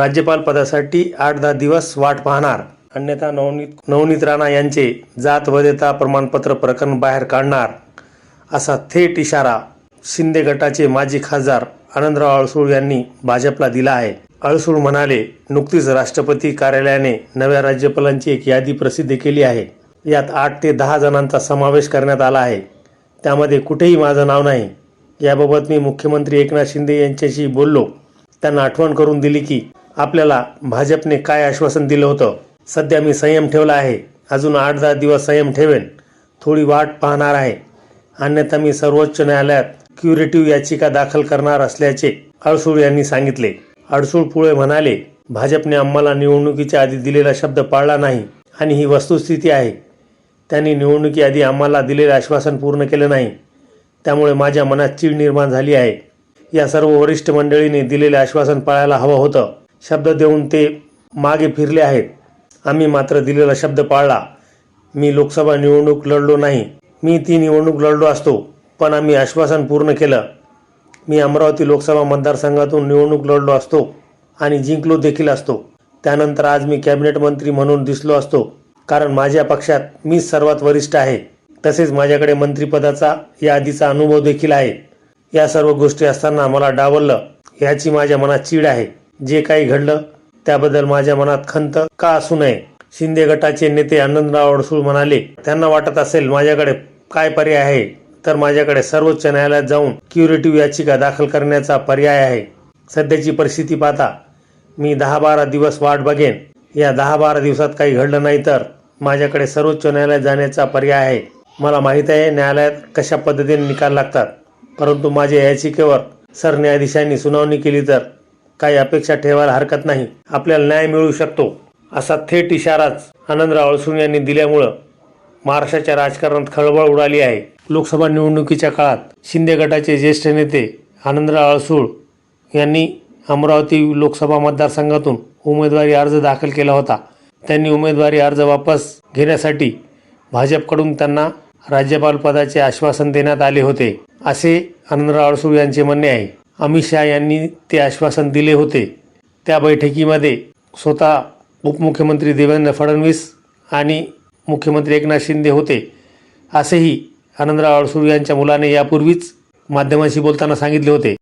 राज्यपाल पदासाठी आठ दहा दिवस वाट पाहणार. अन्यथा नवनीत नवनीत राणा यांचे जात वैधता प्रमाणपत्र प्रकरण बाहेर काढणार. असा थेट इशारा शिंदे गटाचे माजी खासदार आनंदराव अळसूळ यांनी भाजपला दिला आहे. अळसूळ म्हणाले नुकतीच राष्ट्रपती कार्यालयाने नव्या राज्यपालांची एक यादी प्रसिद्ध केली आहे. यात आठ ते दहा जणांचा समावेश करण्यात आला आहे. त्यामध्ये कुठेही माझं नाव नाही. याबाबत मी मुख्यमंत्री एकनाथ शिंदे यांच्याशी बोललो. त्यांना आठवण करून दिली की आपल्याला भाजपने काय आश्वासन दिलं होतं? सध्या मी संयम ठेवला आहे. अजून आठ दहा दिवस संयम ठेवेन. थोडी वाट पाहणार आहे. अन्यथा मी सर्वोच्च न्यायालयात क्युरेटिव्ह याचिका दाखल करणार असल्याचे अडसूळ यांनी सांगितले. अडसूळ पुळे म्हणाले भाजपने आम्हाला निवडणुकीच्या आधी दिलेला शब्द पाळला नाही आणि ही वस्तुस्थिती आहे. त्यांनी निवडणुकीआधी आम्हाला दिलेले आश्वासन पूर्ण केलं नाही. त्यामुळे माझ्या मनात चीड निर्माण झाली आहे. या सर्व वरिष्ठ मंडळींनी दिलेले आश्वासन पाळायला हवं होतं. शब्द देऊन ते मागे फिरले आहेत. आम्ही मात्र दिलेला शब्द पाळला. मी लोकसभा निवडणूक लढलो नाही. मी ती निवडणूक लढलो असतो पण आम्ही आश्वासन पूर्ण केलं. मी अमरावती लोकसभा मतदारसंघातून निवडणूक लढलो असतो आणि जिंकलो देखील असतो. त्यानंतर आज मी कॅबिनेट मंत्री म्हणून दिसलो असतो कारण माझ्या पक्षात मीच सर्वात वरिष्ठ आहे. तसेच माझ्याकडे मंत्रिपदाचा या आधीचा अनुभव देखील आहे. या सर्व गोष्टी असताना मला डावललं ह्याची माझ्या मनात चीड आहे. जे काही घडलं त्याबद्दल माझ्या मनात खंत का असू नये? शिंदे गटाचे नेते आनंदराव अडसूळ म्हणाले त्यांना वाटत असेल माझ्याकडे काय पर्याय आहे तर माझ्याकडे सर्वोच्च न्यायालयात जाऊन क्युरेटिव्ह याचिका दाखल करण्याचा पर्याय आहे. सध्याची परिस्थिती पाहता मी दहा बारा दिवस वाट बघेन. या दहा बारा दिवसात काही घडलं नाही तर माझ्याकडे सर्वोच्च न्यायालयात जाण्याचा पर्याय आहे. मला माहीत आहे न्यायालयात कशा पद्धतीने निकाल लागतात. परंतु माझ्या याचिकेवर सरन्यायाधीशांनी सुनावणी केली तर काही अपेक्षा ठेवायला हरकत नाही. आपल्याला न्याय मिळू शकतो असा थेट इशाराच आनंदराव अळसूळ यांनी दिल्यामुळं महाराष्ट्राच्या राजकारणात खळबळ उडाली आहे. लोकसभा निवडणुकीच्या काळात शिंदे गटाचे ज्येष्ठ नेते आनंदराव अळसूळ यांनी अमरावती लोकसभा मतदारसंघातून उमेदवारी अर्ज दाखल केला होता. त्यांनी उमेदवारी अर्ज वापस घेण्यासाठी भाजपकडून त्यांना राज्यपाल पदाचे आश्वासन देण्यात आले होते असे आनंदराव अडसूळ यांचे म्हणणे आहे. अमित शहा यांनी ते आश्वासन दिले होते. त्या बैठकीमध्ये स्वतः उपमुख्यमंत्री देवेंद्र फडणवीस आणि मुख्यमंत्री एकनाथ शिंदे होते. असेही आनंदराव अडसूळ यांच्या मुलाने यापूर्वीच माध्यमांशी बोलताना सांगितले होते.